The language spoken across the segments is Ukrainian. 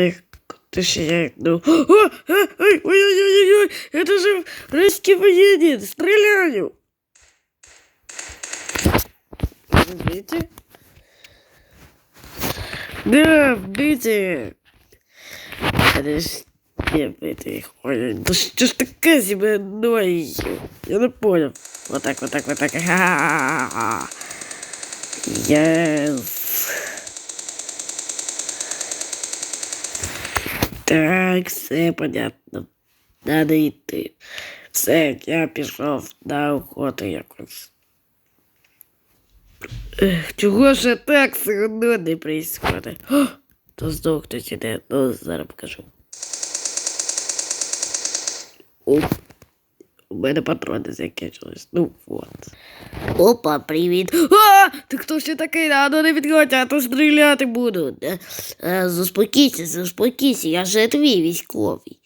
Эх, ты же я иду. О, а, ой, это же русский военный, стреляю. Видите? Да, видите. Ж не битый. Ой, да что ж такая себе ной? Я не понял. Вот так, вот так, вот так. Yes. Так, все понятно. Надо йти. Все, я пішов на охоту якось. Ех, чого ж так все одно не происходит? О, то знов хтось іде, ну зараз покажу. Оп. У мене патрони закінчились. Ну вот. Опа, привіт. А! Ти хто ще такий? Надо не відходь, а то стріляти буду. Заспокійся, заспокійся, я же твій військовий.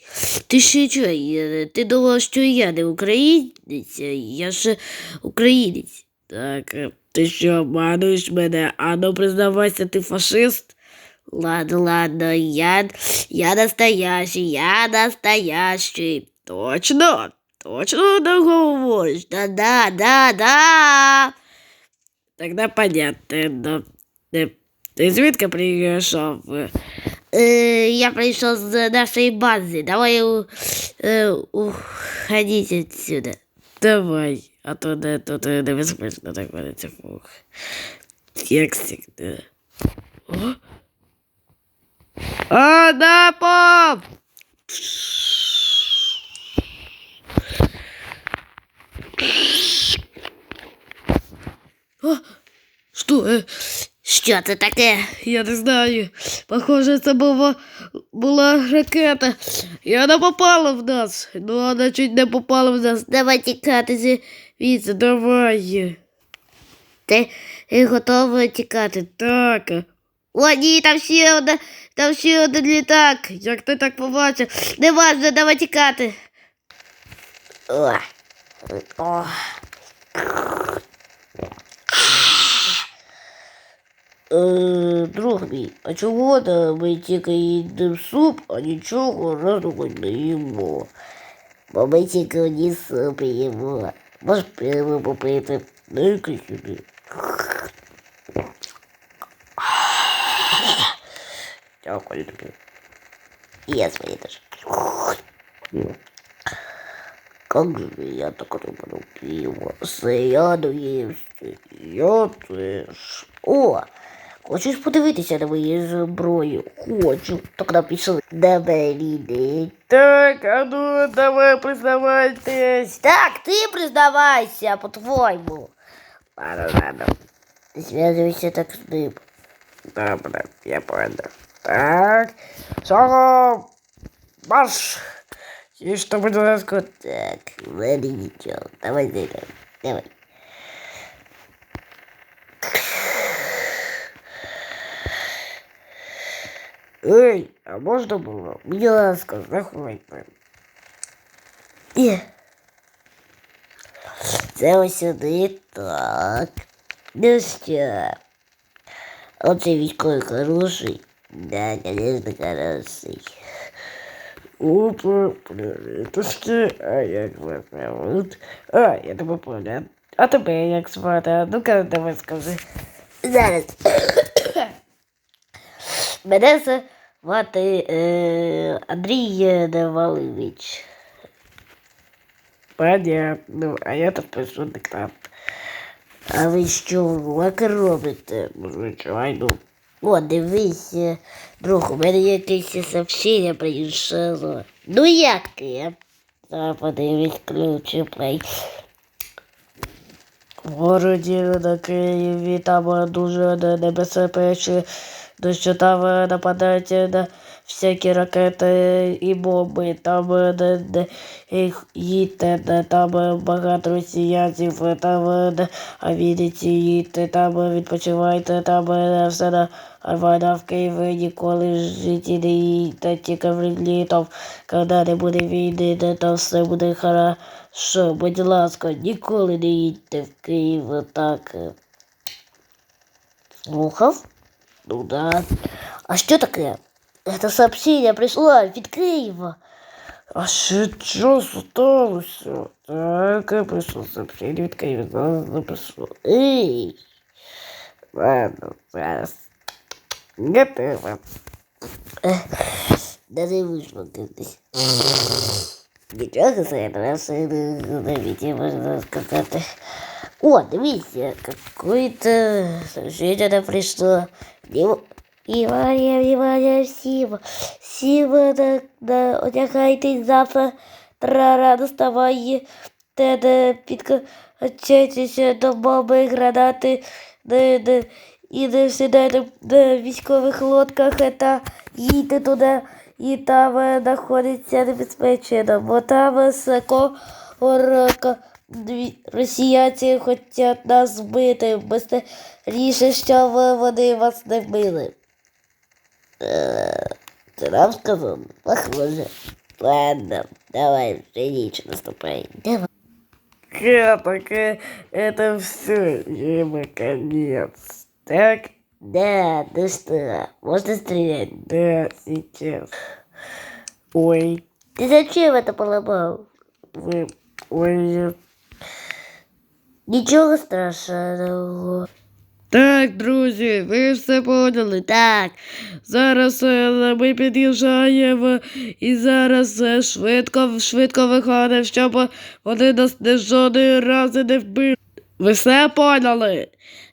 Ти ще що, ти думав, що я не українець? Я ж українець. Так, е, ти що, обмануєш мене? А ну признавайся, ти фашист? Ладно, ладно, я, я настоящий, я настоящий. Точно, точно не говориш. Да-да, да-да. Тогда понятно. но, е, Ти звідки прийшов? Е, я прийшов з нашої бази. Давай у, е, уходіть отсюда. Давай, а то не, тут е, небезпечно так говориться. Фух. Як завжди. О? А, да, пап! О, що? Е? Що це таке? Я не знаю. Похоже, це була, була ракета. І вона попала в нас. Ну, вона чуть не попала в нас. Давай тікати звідси, давай. Ти готовий тікати? Так. О, ні, там ще одна, там ще один літак. Як ти так побачив? Не важно, давай тікати. О. О. Е, друг мій, а чого то ми тільки їдемо суп, а нічого разу не їмо? Бо ми тільки одні суп їмо. Може пиво попити. Ну-ка сюди. Дякую тобі. І я своє теж. Как же я так люблю пиво? Все, я доївся. Я теж. О, хочеш подивитися на мою зброю? Хочу. Так нам пішли. Давай, Ліди. Так, а ну, давай признавайтесь. Так, ти признавайся, по-твоєму. Ладно, ладно. Зв'язуйся так з ним. Добре, я понял. Так, Сого, марш! И что будь ласка? Так, ладно, ничего. Давай, зайдем. Давай. Эй, а можно было? Будь ласка, заходьте. І. Це ось так. Ну що? Оце військовий хороший. Да, конечно, хороший. Опа, привітушки, а як вас зовут? А, я тебе понял. А тебе як звати? Ну-ка, давай скажи. Зараз. Мене звати е, Андрій Невалович. Понятно, а я тут пишу диктант. А ви що, лаки робите? Ну, звичайно. О, дивись, е, друг, у мене якесь сообщення прийшло. Ну як ти? Та подивись ключі плей. В городі на Києві там дуже небезпечно, що там нападають на всякі ракети і бомби. Там де, де, де, там багато росіянців, там де, а Вінниці їдьте, там відпочивайте, там все на Війна в Києві ніколи в житті тільки в літом, коли не буде війни, де там все буде хорошо. Будь ласка, ніколи не їдьте в Київ так. Слухав? Ну да. А що таке? Это сообщение пришло, открой его. А ще що сталося? Так, я прийшло сообщение від Києва, зараз напишу. Ей! Ладно, зараз. Не треба. Да не вийшло кудись. Нічого це раз навіть можна сказати. О, дивіться, нам пришло. Его... Внимание, внимание, всім. Всім на, на, одягайтесь завтра. Рано вставає. Те, де підкачайтеся до бомби, гранати. Не, не, і не сідайте на військових лодках та їдьте туди. І там знаходиться небезпечно, бо там високо горока Дві- Росіянці хочуть нас вбити, быстріше, щоб вони вас не вбили. Е, Це нам сказано? Похоже. Ладно, давай, вже ніч наступає. Давай. Так, это все, ему конец. Так? Да, ну что, можно стрелять? Да, сейчас. Ой. Ты зачем это поломал? Вы... Ой, Нічого страшного. Так, друзі, ви все поняли. Так. Зараз е, ми під'їжджаємо і зараз е, швидко, швидко виходимо, щоб вони нас не жодної рази не вбили. Ви все поняли?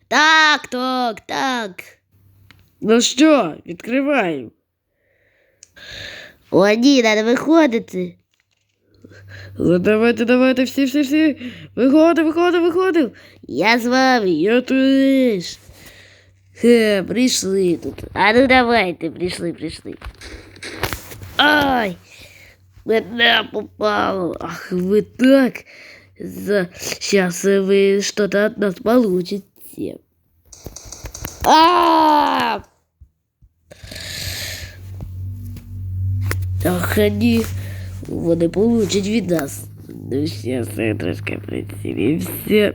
Так, так, так. Ну що, відкриваємо. О, ні, треба виходити. Ну, давайте, давайте, всі, всі, всі. Виходимо, виходимо, виходимо. Я з вами, я теж. Хе, прийшли тут. А ну давайте, прийшли, прийшли. Ай! Мене попало. Ах, вы так. За... Сейчас вы что-то от нас получите. А! Ах, они... Вони получать від нас. Ну, сейчас я трошки прицілівся.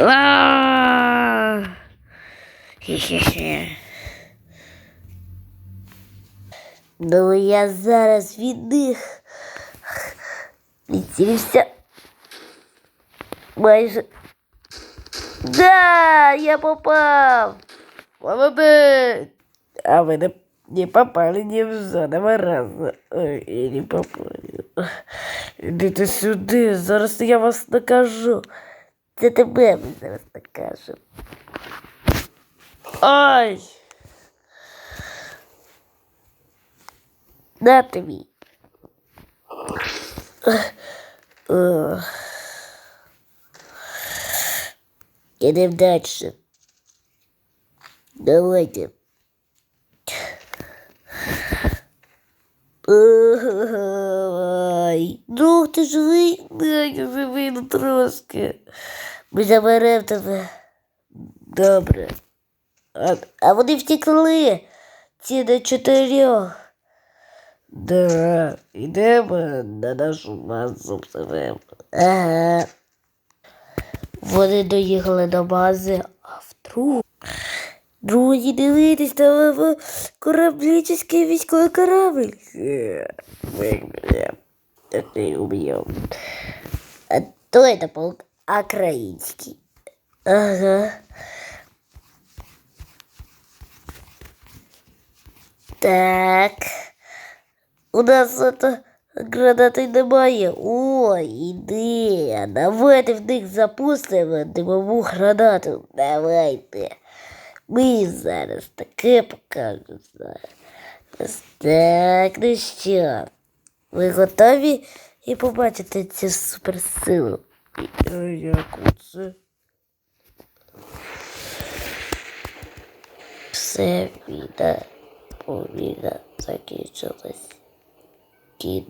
А! Хе-хе-хе. Ну, я зараз від них відцілився. Майже. Да, я попав. Молодець. А ви не, не попали ні в жодного разу. Ой, я не попали. Ідите сюди, зараз я вас накажу. Це тебе ми зараз накажу. Ай! На тобі. Ugh. Идем дальше. Давайте. Ну ти живий? Я живий, ну трошки. Ми заберемо тебе. Добре. А, а вони втекли. Ці до чотирьох. Да, йдемо на нашу базу пливемо. Ага. Вони доїхали до бази, а вдруг. Друзі, дивитесь, там кораблический військовий корабль. Мы не убьем. А то это полк украинский. Ага. Так. У нас это гранати немає. О, ідея. Давайте в них запустимо димову гранату. Давайте. Ми зараз таке покажемо. Так, ну що? Ви готові і побачите цю суперсилу? Як це? Все, війна, війна закінчилась. Кінь.